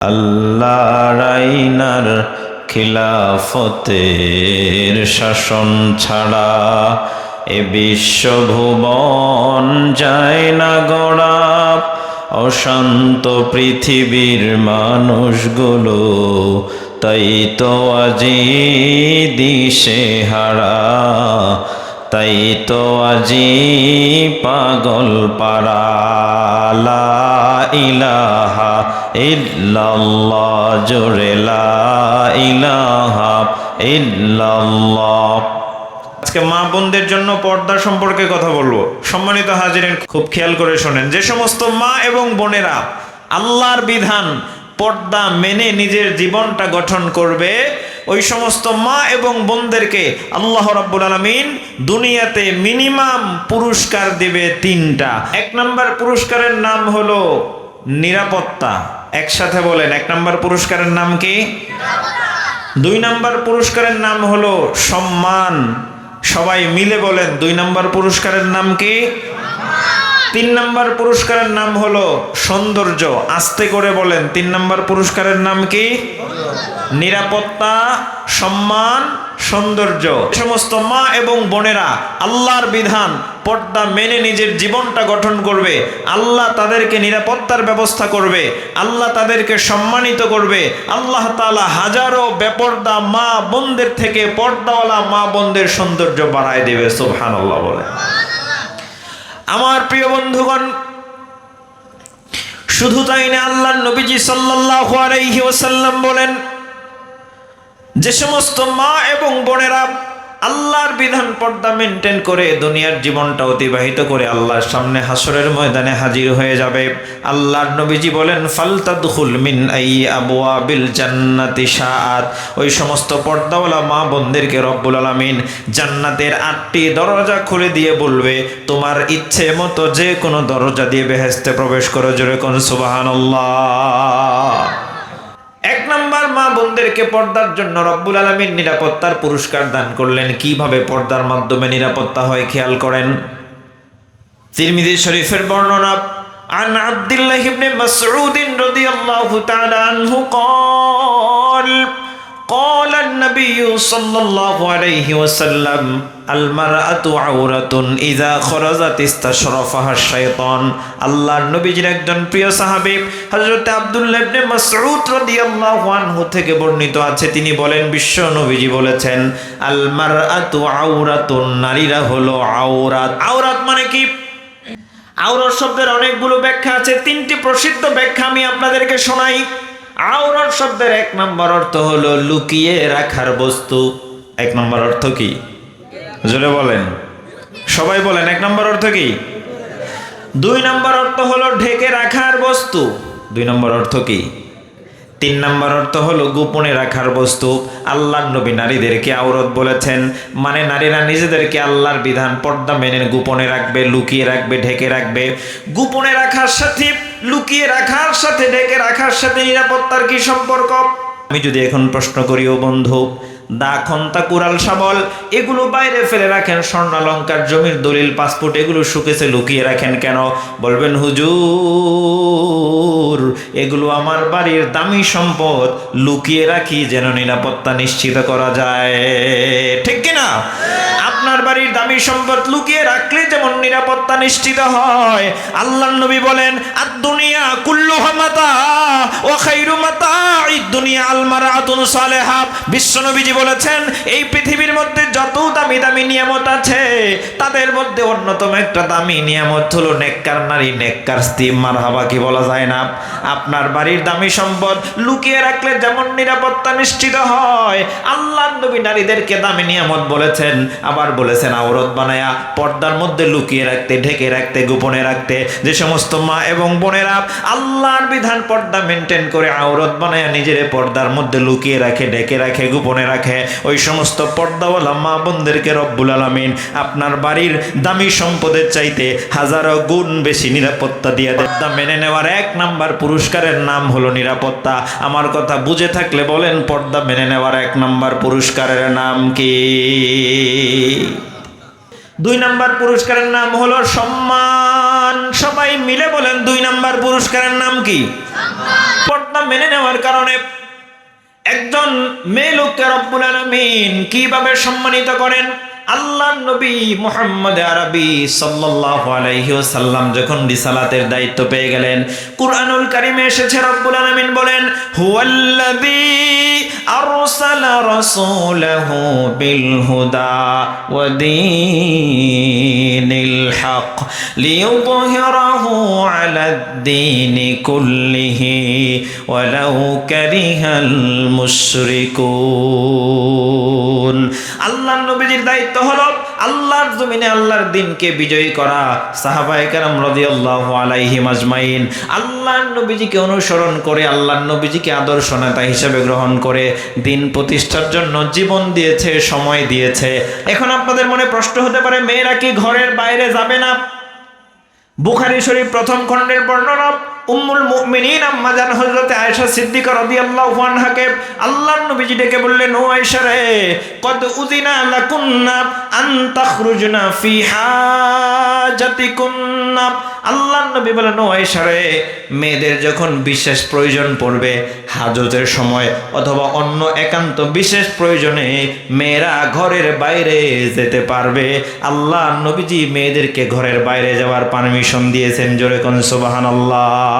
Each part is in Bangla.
আল্লাহ রাইনার খিলাফতের শাসন ছাড়া এ বিশ্বভুবন যায় না গড়া অশান্ত পৃথিবীর মানুষগুলো তাই তো আজি দিশে হারা। তাই তো আজি পাগল পারা লা ইলাহা ইল্লাল্লাহ, জোরে ইলাহা ইল্লাল্লাহ। আজকে মা বোনদের জন্য পর্দা সম্পর্কে কথা বলব। সম্মানিত হাজিরেন, খুব খেয়াল করে শোনেন। যে সমস্ত মা এবং বোনেরা আল্লাহর বিধান, পর্দা মেনে নিজের জীবনটা গঠন করবে ওই সমস্ত মা এবং বোনদেরকে আল্লাহ রাব্বুল আলামিন দুনিয়াতে মিনিমাম পুরস্কার দেবে তিনটা। এক নম্বর পুরস্কারের নাম হলো নিরাপত্তা। একসাথে বলেন এক নম্বর পুরস্কারের নাম কি? দুই নম্বর পুরস্কারের নাম হলো সম্মান। সবাই মিলে বলেন দুই নম্বর পুরস্কারের নাম কি? তিন নম্বর পুরস্কারের নাম হলো সৌন্দর্য। আস্তে করে বলেন, তিন নম্বর পুরস্কারের নাম কি? নিরাপত্তা, সম্মান, সৌন্দর্য। সমস্ত মা এবং বোনেরা আল্লাহর বিধান, পর্দা মেনে নিজের জীবনটা গঠন করবে। আল্লাহ তাদেরকে নিরাপত্তার ব্যবস্থা করবে। আল্লাহ তাদেরকে সম্মানিত করবে। আল্লাহ তাআলা হাজারো বেপর্দা মা বোনদের থেকে পর্দাওয়ালা মা বোনদের সৌন্দর্য বাড়ায় দেবে, সুবহানাল্লাহ বলে। আমার প্রিয় বন্ধুগণ, শুধু তাই না আল্লাহ নবীজি সাল্লাল্লাহু আলাইহি ওয়াসাল্লাম বলেন, যে সমস্ত মা এবং বোনেরা আল্লাহর বিধান পর্দা মেনটেন করে দুনিয়ার জীবনটা অতিবাহিত করে আল্লাহর সামনে হাসরের ময়দানে হাজির হয়ে যাবে। আল্লাহর নবীজি বলেন, ফালতাদখুল মিন আই আবওয়াবিল জান্নাতি শাআত। ওই সমস্ত পর্দাওয়ালা মা বোনদেরকে রব্বুল আলামিন জান্নাতের আটটি দরজা খুলে দিয়ে বলবে, তোমার ইচ্ছে মতো যে কোনো দরজা দিয়ে বেহেস্তে প্রবেশ করো। জোরে কোন সুবহানাল্লাহ। এক নাম্বার মা বোনদেরকে পর্দার জন্য রব্বুল আলমীর নিরাপত্তার পুরস্কার দান করলেন কিভাবে পর্দার মাধ্যমে নিরাপত্তা হয় খেয়াল করেন তিরমিজি শরীফের বর্ণনা عن عبد الله بن مسعود رضي الله تعالى عنه قال قال النبي صلى الله عليه وسلم المرأة عورة إذا خرجت استشرفها الشيطان আল্লাহর নবীজির একজন প্রিয় সাহাবী হযরত আব্দুল্লাহ ইবনে মাসউদ রাদিয়াল্লাহু আনহু থেকে বর্ণিত আছে তিনি বলেন বিশ্ব নবীজি বলেছেন আল মারআতু আওরাতুন নারীরা হলো আওরাত আওরাত মানে কি আওরাত শব্দের অনেকগুলো ব্যাখ্যা আছে তিনটি প্রসিদ্ধ ব্যাখ্যা আমি আপনাদেরকে শোনাই আওরাত শব্দের এক নম্বর অর্থ হলো লুকিয়ে রাখার বস্তু। এক নম্বর অর্থ কি? জোরে বলেন। সবাই বলেন, এক নম্বর অর্থ কি? দুই নম্বর অর্থ হলো ঢেকে রাখার বস্তু। দুই নম্বর অর্থ কি? তিন নম্বর অর্থ হলো গোপনে রাখার বস্তু। আল্লাহর নবী নারীদেরকে আওরত বলেছেন মানে নারীরা নিজেদেরকে আল্লাহর বিধান পর্দা মেনে গোপনে রাখবে, লুকিয়ে রাখবে, ঢেকে রাখবে। গোপনে রাখার সাথে লুকিয়ে রাখার সাথে, ডেকে রাখার সাথে নিরাপত্তার কি সম্পর্ক? আমি যদি এখন প্রশ্ন করি ও বন্ধু দা খন্তা কুরাল শাবল, এগুলো বাইরে ফেলে রাখেন স্বর্ণালঙ্কার জমির দলিল পাসপোর্ট, এগুলো শুকেছে লুকিয়ে রাখেন কেন? বলবেন, হুজুর, এগুলো আমার বাড়ির দামি সম্পদ, লুকিয়ে রাখি যেন নিরাপত্তা নিশ্চিত করা যায়। ঠিক কিনা আপনার বাড়ির দামি সম্পদ লুকিয়ে রাখলে যেমন নিরাপত্তা নিশ্চিত হয়। আল্লাহ নবী বলেন আর দুনিয়া কুল্লু মাতা ও খাইরু মাতা আপনার বাড়ির দামি সম্পদ লুকিয়ে রাখলে যেমন নিরাপত্তা নিশ্চিত হয় আল্লাহ নবী নারীদেরকে দামি নিয়ামত বলেছেন। আবার বলেছেন, আওরত বানায়া, পর্দার মধ্যে লুকিয়ে রাখতে, ঢেকে রাখতে, গোপনে রাখতে। যে সমস্ত মা এবং বোনেরা আল্লাহর বিধান পর্দা মেনটেন করে আওরত বানায়া নিজের পর্দার মধ্যে লুকিয়ে রাখে ঢেকে রাখে, গোপনে রাখে। ওই সমস্ত পর্দাওয়ালা মা বোনদেরকে রব্বুল আলমিন আপনার বাড়ির দামি সম্পদের চাইতে হাজারো গুণ বেশি নিরাপত্তা দিয়ে দেবদা মেনে নেওয়ার এক নাম্বার পুরস্কারের নাম হলো নিরাপত্তা। আমার কথা বুঝে থাকলে বলেন, পর্দা মেনে নেওয়ার এক নাম্বার পুরস্কারের নাম কি? দুই নাম্বার পুরস্কারের নাম হলো সম্মান। সবাই মিলে বলেন, দুই নাম্বার পুরস্কারের নাম কি? পর্দা মেনে নেওয়ার কারণে একজন মেয়ে লোককে রব্বুল আলমিন কীভাবে সম্মানিত করেন? আল্লাহ নবী মুহাম্মদ আরবি সাল্লাল্লাহু আলাইহি ওয়াসাল্লাম যখন রিসালাতের দায়িত্ব পেয়ে গেলেন, কুরআনুল কারীমে এসেছে রব্বুল আলামিন বলেন, হুয়াল্লাযী আরসালা রাসূলাহু বিল হুদা ওয়া দীনিল হক লিইয়ুযহিরাহু আলাদ দীনি কুল্লিহি ওয়ালাউ আল্লাহর নবীজির দায়িত্ব হলো আল্লাহর জমিনে আল্লাহর দিনকে বিজয়ী করা। সাহাবায়ে কেরাম রাদিয়াল্লাহু আলাইহিম আজমাইন আল্লাহর নবীজিকে অনুসরণ করে, আল্লাহর নবীজিকে আদর্শ নেতা হিসেবে গ্রহণ করে, দিন প্রতিষ্ঠার জন্য জীবন দিয়েছে, সময় দিয়েছে। এখন আপনাদের মনে প্রশ্ন হতে পারে, মেয়েরা কি ঘরের বাইরে যাবে না? বুখারী শরীফ প্রথম খণ্ডের বর্ণনা উম্মুল মুমিনিন, আম্মা জান হযরতে আয়েশা সিদ্দিকা রাদিয়াল্লাহু আনহাকে আল্লাহর নবীজি ডেকে বললেন, ও আয়েশা রে, কদ উযিনা লাকুন্না আন তাখরুজনা ফি হাজাতিকুন্না। আল্লাহর নবী বলেন ও আয়েশা রে, মেয়েদের যখন বিশেষ প্রয়োজন পড়বে হাজতের সময় অথবা অন্য একান্ত বিশেষ প্রয়োজনে, মেয়েরা ঘরের বাইরে যেতে পারবে। আল্লাহ নবীজি মেয়েদেরকে ঘরের বাইরে যাওয়ার পারমিশন দিয়েছেন, জোরে কোন সুবহানাল্লাহ।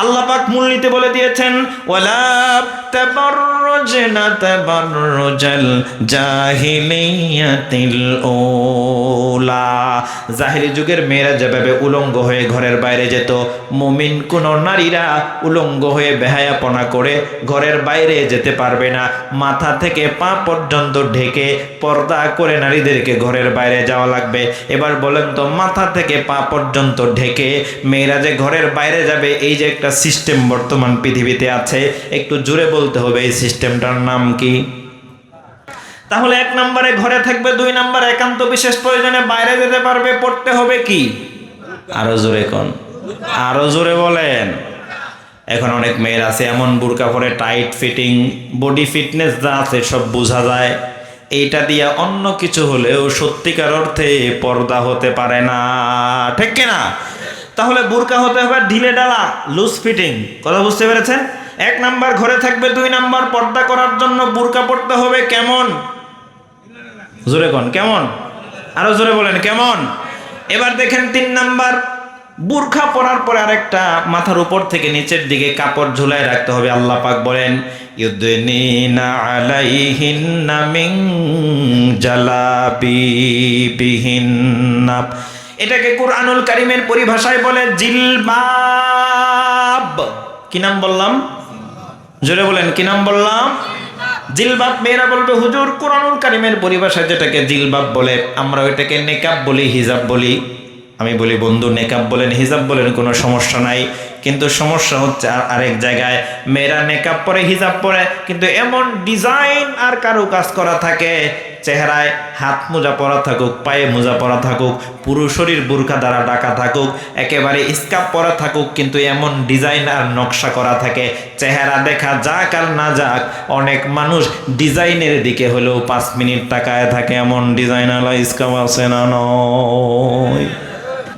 আল্লাহ পাক মূলনীতি বলে দিয়েছেন, ওয়ালা তাবাররুজনা তাবাররুজাল জাহিলিয়াতিল ওলা জাহিলি যুগের মেয়েরা যেভাবে উলঙ্গ হয়ে ঘরের বাইরে যেত, মুমিন কোন নারীরা উলঙ্গ হয়ে বেহায়াপনা করে ঘরের বাইরে যেতে পারবে না। মাথা থেকে পা পর্যন্ত ঢেকে পর্দা করে নারীদেরকে ঘরের বাইরে যাওয়া লাগবে। এবার বলেন তো, মাথা থেকে পা পর্যন্ত ঢেকে মেয়েরা যে ঘরের বাইরে যাবে, এই যে একটা সিস্টেম বর্তমান পৃথিবীতে আছে, একটু জুড়ে বলতে হবে এই সিস্টেমটার নাম কি? তাহলে এক নম্বরে ঘরে থাকবে, দুই নম্বর একান্ত বিশেষ প্রয়োজনে বাইরে যেতে পারবে, পড়তে হবে কি? আরও জোরে কোন? আরও জোরে বলেন। এখন অনেক মেয়ের আছে, এমন বুরকা পরে টাইট ফিটিং বডি ফিটনেস যা আছে সব বোঝা যায়। এইটা দিয়া অন্য কিছু হলেও সত্যিকার অর্থে পর্দা হতে পারে না, ঠিক কিনা? তাহলে বুরকা হতে হবে ঢিলে ডালা লুজ ফিটিং কথা বুঝতে পেরেছেন? এক নাম্বার ঘরে থাকবে, দুই নাম্বার পর্দা করার জন্য বুরকা পড়তে হবে, কেমন? জোরে কোন, কেমন? আরও জোরে বলেন, কেমন? এবার দেখেন তিন নাম্বার, বুরখা পরার পরে আরেকটা মাথার উপর থেকে নিচের দিকে কাপড় ঝুলায় রাখতে হবে। আল্লাহ পাক বলেন জালাবিবিহিন্না। এটাকে কোরআনুল কারিমের পরিভাষায় বলে জিলবাব। কি নাম বললাম? জোরে বলেন, কি নাম বললাম? জিলবাব, মেয়েরা বলবে, হুজুর, কোরআনুল কারিমের পরিভাষায় যেটাকে জিলবাব বলে, আমরা ওইটাকে নেকাব বলি, হিজাব বলি। আমি বলি, বন্ধু, নেকাব বলেন, হিজাব বলেন, কোনো সমস্যা নাই। কিন্তু সমস্যা হচ্ছে আর আরেক জায়গায়, মেয়েরা নেকাব পরে হিজাব পরে, কিন্তু এমন ডিজাইন আর কারও কাজ করা থাকে, চেহারায় হাত মোজা পরা থাকুক, পায়ে মোজা পরা থাকুক, পুরো শরীর বুরকা দ্বারা ডাকা থাকুক, একেবারে স্কাপ পরা থাকুক, কিন্তু এমন ডিজাইন আর নকশা করা থাকে, চেহারা দেখা যাক আর না যাক, অনেক মানুষ ডিজাইনের দিকে হলেও পাঁচ মিনিট তাকায় থাকে, এমন ডিজাইন স্কাপ আছে না নয়।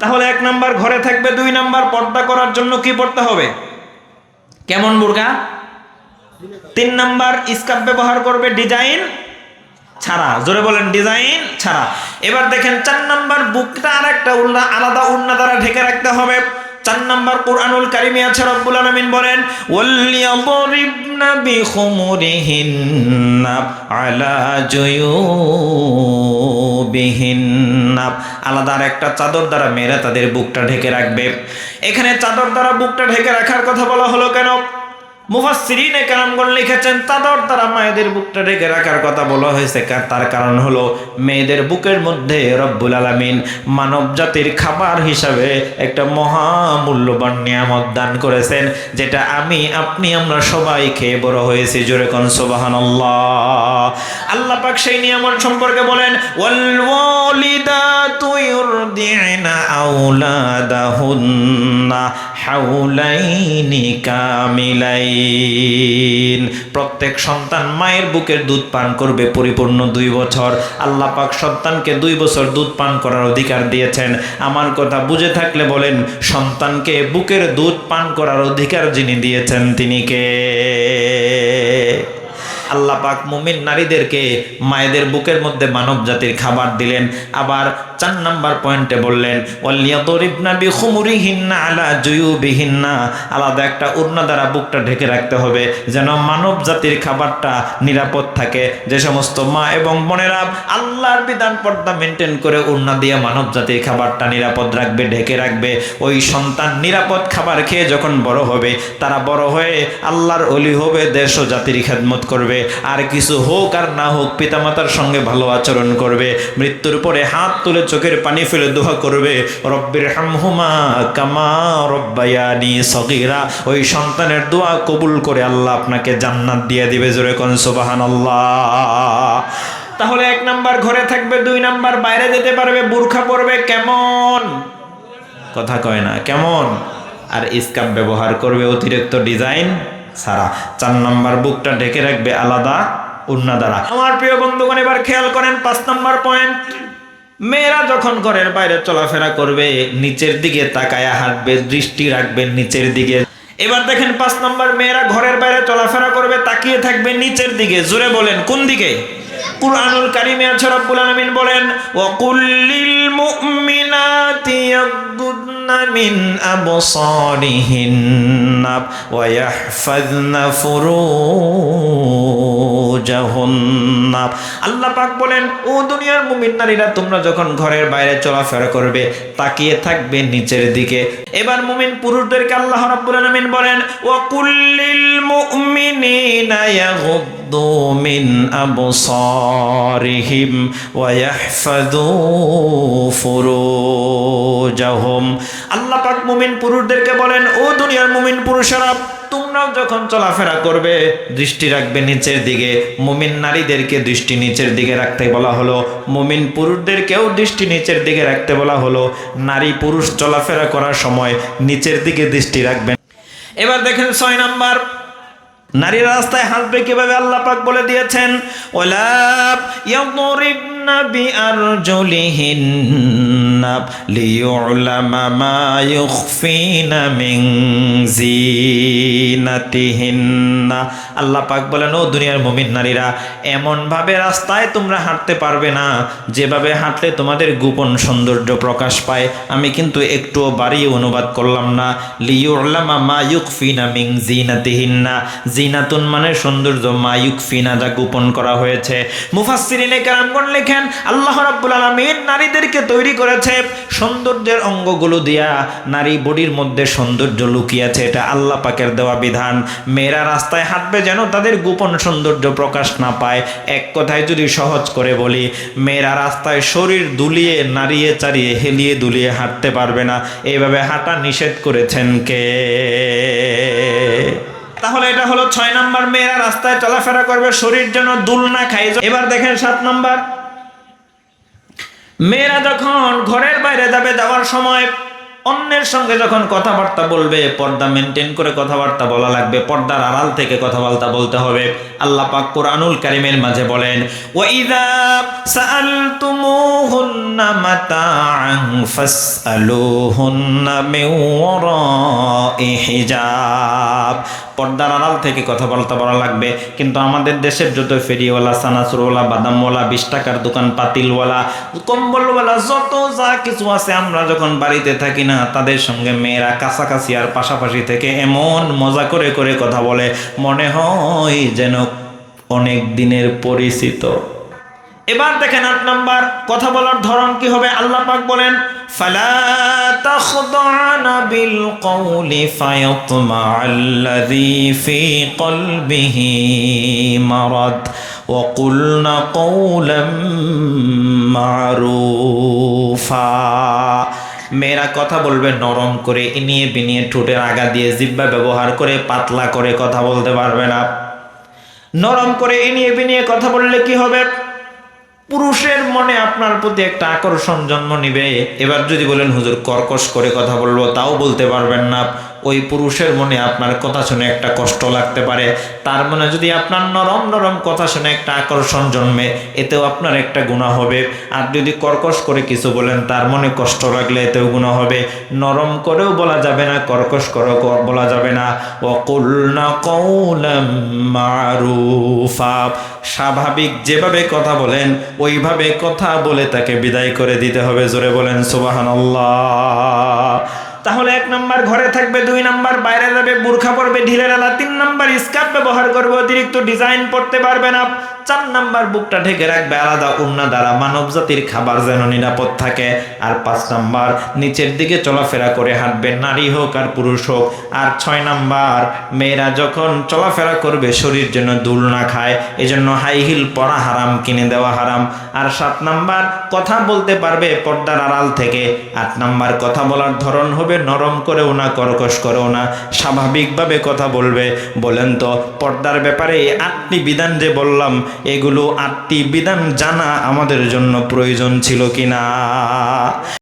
তাহলে এক নাম্বার ঘরে থাকবে, দুই নাম্বার পর্দা করার জন্য কি পড়তে হবে? কেমন বুর্গা তিন নাম্বার স্কাপ ব্যবহার করবে ডিজাইন ছাড়া। জোরে বলেন, ডিজাইন ছাড়া। এবার দেখেন, চার নাম্বার বুকটা আর একটা আলাদা উন্না দ্বারা ঢেকে রাখতে হবে। চার নম্বর কোরআনুল কারিমে আছে, রব্বুল আলমিন বলেন আলাদার একটা চাদর দ্বারা মেয়েরা তাদের বুকটা ঢেকে রাখবে। এখানে চাদর দ্বারা বুকটা ঢেকে রাখার কথা বলা হলো কেন? মুফাসসিরিনে কালামগণ লিখেছেন চাদর দ্বারা মায়েদের বুকটা ঢেকে রাখার কথা বলা হয়েছে। তার কারণ হলো মেয়েদের বুকের মধ্যে রব্বুল আলামিন মানব জাতির খাবার হিসাবে একটা মহামূল্যবান নিয়ামত দান করেছেন, যেটা আমি, আপনি, আমরা সবাই খেয়ে বড় হয়েছি। জোরে কোন সুবহানাল্লাহ। আল্লাহ পাক সেই নিয়ামত সম্পর্কে বলেন ওয়াল ওয়ালিদাতু ইউরদি'না আওলাদাহুন্না। হাউলাইনি প্রত্যেক সন্তান মায়ের বুকের দুধ পান করবে পরিপূর্ণ দুই বছর। আল্লাহ পাক সন্তানকে দুই বছর দুধ পান করার অধিকার দিয়েছেন। আমার কথা বুঝে থাকলে বলেন, সন্তানকে বুকের দুধ পান করার অধিকার যিনি দিয়েছেন, তিনি কে? আল্লাহ পাক মুমিন নারীদেরকে মায়েদের বুকের মধ্যে মানব জাতির খাবার দিলেন। আবার চার নাম্বার পয়েন্টে বললেন আলাদা একটা উড়না দ্বারা বুকটা ঢেকে রাখতে হবে, যেন মানব জাতির খাবারটা নিরাপদ থাকে। যে সমস্ত মা এবং বোনেরা আল্লাহর বিধান পর্দা মেনটেন করে উড়না দিয়ে মানব জাতির খাবারটা নিরাপদ রাখবে, ঢেকে রাখবে, ওই সন্তান নিরাপদ খাবার খেয়ে যখন বড় হবে, তারা বড় হয়ে আল্লাহর অলি হবে, দেশ ও জাতির খেদমত করবে। আর কিছু হোক আর না হোক, পিতামাতার সঙ্গে ভালো আচরণ করবে। মৃত্যুর পরে হাত তুলে চোখের পানি ফেলে দোয়া করবে। রব্বির হামহুমা কামা রব্বায়ানি সগিরা। ওই সন্তানের দোয়া কবুল করে আল্লাহ আপনাকে জান্নাত দিয়ে দিবে জোরে কোন সুবহানাল্লাহ। তাহলে এক নাম্বার ঘরে থাকবে, দুই নাম্বার বাইরে যেতে পারবে, বুরখা পরবে, কেমন? কথা কয় না, কেমন? আর স্কাপ ব্যবহার করবে, অতিরিক্ত ডিজাইন সারা চার নম্বর বুকটা ঢেকে রাখবে আলাদা উন্না দ্বারা। আমার প্রিয় বন্ধুগণ, এবার খেয়াল করেন, পাঁচ নম্বর পয়েন্ট মেয়েরা যখন ঘরের বাইরে চলাফেরা করবে, নিচের দিকে তাকায়া হাঁটবে, দৃষ্টি রাখবে নিচের দিকে। এবার দেখেন, পাঁচ নম্বর মেয়েরা ঘরের বাইরে চলাফেরা করবে, তাকিয়ে থাকবে নিচের দিকে। জোরে বলেন, কোন দিকে? কুরআনুল কারিমে আছে রব্বুল আলামিন বলেন ওয়া কুল্লিল মুমিনাতি ইয়াগুদনা মিন আবসারিহিন্না ওয়া ইয়াহফাযনা ফুরুজাহুন্না আল্লাহ পাক বলেন, ও দুনিয়ার মুমিন নারীরা, তোমরা যখন ঘরের বাইরে চলাফেরা করবে, তাকিয়ে থাকবে নিচের দিকে। এবার মুমিন পুরুষদেরকে আল্লাহ রাব্বুল আলামিন বলেন ওয়া কুল্লিল মুমিনিনা ইয়াগুদ্দু মিন আবসারিহিম ওয়া ইয়াহফাযু ফুরুজাহুম আল্লাহ পাক মুমিন পুরুষদেরকে বলেন, ও দুনিয়ার মুমিন পুরুষেরা, তোমরাও যখন চলাফেরা করবে, দৃষ্টি রাখবে নিচের দিকে। মুমিন নারীদেরকে দৃষ্টি নিচের দিকে রাখতে বলা হলো। মুমিন পুরুষদেরকেও দৃষ্টি নিচের দিকে রাখতে বলা হলো। নারী পুরুষ চলাফেরা করার সময় নিচের দিকে দৃষ্টি রাখবেন। এবার দেখেন ছয় নাম্বার। নারী রাস্তায় হাসবে কীভাবে আল্লাহ পাক বলে দিয়েছেন? ওলা ইয়াদরিবনা বিআরজুলিহিন্না লিয়ুলামা মা ইউখফিনা মিন জিনাতিহিন্না আল্লাহ পাক বলেন, ও দুনিয়ার মুমিন নারীরা এমন ভাবে রাস্তায় তোমরা হাঁটতে পারবে না। যেভাবে হাঁটলে তোমাদের গোপন সৌন্দর্য প্রকাশ পায়। আমি কিন্তু একটুও বাড়িয়ে অনুবাদ করলাম না। লিয়ুলামা মা মিন জিনাতিহিন্না। জিনাতুন মানে সৌন্দর্য মায়ুক ফিনা যা গোপন করা হয়েছে। মুফাসসিরিনে কেরামগণ লেখেন আল্লাহ রাব্বুল আলামিন নারীদেরকে তৈরি করেছে সৌন্দর্যের অঙ্গগুলো দিয়া। নারী বডির মধ্যে সৌন্দর্য লুকিয়েছে, এটা আল্লাহ পাকের দেওয়া বিধান। মেয়েরা রাস্তায় হাঁটবে যেন তাদের গোপন সৌন্দর্য প্রকাশ না পায়। এক কথায় যদি সহজ করে বলি, মেয়েরা রাস্তায় শরীর দুলিয়ে, নাড়িয়ে চাড়িয়ে, হেলিয়ে দুলিয়ে হাঁটতে পারবে না। এইভাবে হাঁটা নিষেধ করেছেন কে? তাহলে এটা হলো ছয় নাম্বার, মেয়েরা রাস্তায় চলাফেরা করবে, শরীর যেন দুল না খায়। এবার দেখেন সাত নাম্বার। মেয়েরা যখন ঘরের বাইরে যাবে, যাওয়ার সময় অন্যের সঙ্গে যখন কথাবার্তা বলবে, পর্দা মেনটেন করে কথাবার্তা বলা লাগবে, পর্দার আড়াল থেকে কথাবার্তা বলতে হবে। আল্লাহ পাক কোরআনুল কারিমের মাঝে বলেন, ওয়াইদা পর্দার আড়াল থেকে কথাবার্তা বলা লাগবে। কিন্তু আমাদের দেশের যত ফেরিওয়ালা সানাসুরওয়ালা বাদামওয়ালা, বিশ টাকার দোকান, পাতিলওয়ালা, কম্বলওয়ালা, যত যা কিছু আছে, আমরা যখন বাড়িতে থাকি না, তাদের সঙ্গে মেয়েরা কাছাকাছি আর পাশাপাশি থেকে এমন মজা করে করে কথা বলে, মনে হয় যেন অনেক দিনের পরিচিত। এবার দেখেন আট নাম্বার, কথা বলার ধরন কি হবে? আল্লাহ পাক বলেন ফালা তাখদানা বিল কওলি ফায়াতমা আল্লাযী ফি কলবিহি মারাদ وقلنا قولا معروفا মেয়েরা কথা বলবে নরম করে ইনিয়ে বিনিয়ে ঠোঁটের আগা দিয়ে জিব্বা ব্যবহার করে পাতলা করে কথা বলতে পারবে না নরম করে ইনিয়ে বিনিয়ে কথা বললে কি হবে পুরুষের মনে আপনার প্রতি একটা আকর্ষণ জন্ম নিবে। এবার যদি বলেন, হুজুর, কর্কশ করে কথা বলব, তাও বলতে পারবেন না। ওই পুরুষের মনে আপনার কথা শুনে একটা কষ্ট লাগতে পারে। তার মনে যদি আপনার নরম নরম কথা শুনে একটা আকর্ষণ জন্মে, এতেও আপনার একটা গুণা হবে। আর যদি কর্কশ করে কিছু বলেন, তার মনে কষ্ট লাগলে এতেও গুণা হবে। নরম করেও বলা যাবে না, কর্কশ করেও বলা যাবে না। ওকুলনা কৌলাম মারুফা। স্বাভাবিক যেভাবে কথা বলেন, ওইভাবে কথা বলে তাকে বিদায় করে দিতে হবে। জোরে বলেন, সুবহানাল্লাহ। তাহলে এক নাম্বার ঘরে থাকবে, দুই নাম্বার বাইরে যাবে, বুর্খা পরবে ঢিলের তিন নাম্বার স্কার্ফ ব্যবহার করবে, অতিরিক্ত ডিজাইন পড়তে পারবে না। চার নাম্বার বুকটা ঢেকে রাখবে, আলাদা উন্না দ্বারা মানব জাতির খাবার যেন নিরাপদ থাকে। আর পাঁচ নাম্বার, নিচের দিকে চলাফেরা করে হাঁটবে, নারী হোক আর পুরুষ হোক। আর ছয় নাম্বার, মেয়েরা যখন চলাফেরা করবে, শরীর যেন দুল না খায়। এজন্য হাই হিল পরা হারাম, কিনে দেওয়া হারাম। আর সাত নাম্বার, কথা বলতে পারবে পর্দার আড়াল থেকে। আট নাম্বার, কথা বলার ধরন হবে নরম করেও না, কর্কশ করেও না। স্বাভাবিকভাবে কথা বলবে। বলেন তো, পর্দার ব্যাপারে আটটি বিধান যে বললাম এগুলো আটটি বিধান জানা আমাদের জন্য প্রয়োজন ছিল কিনা?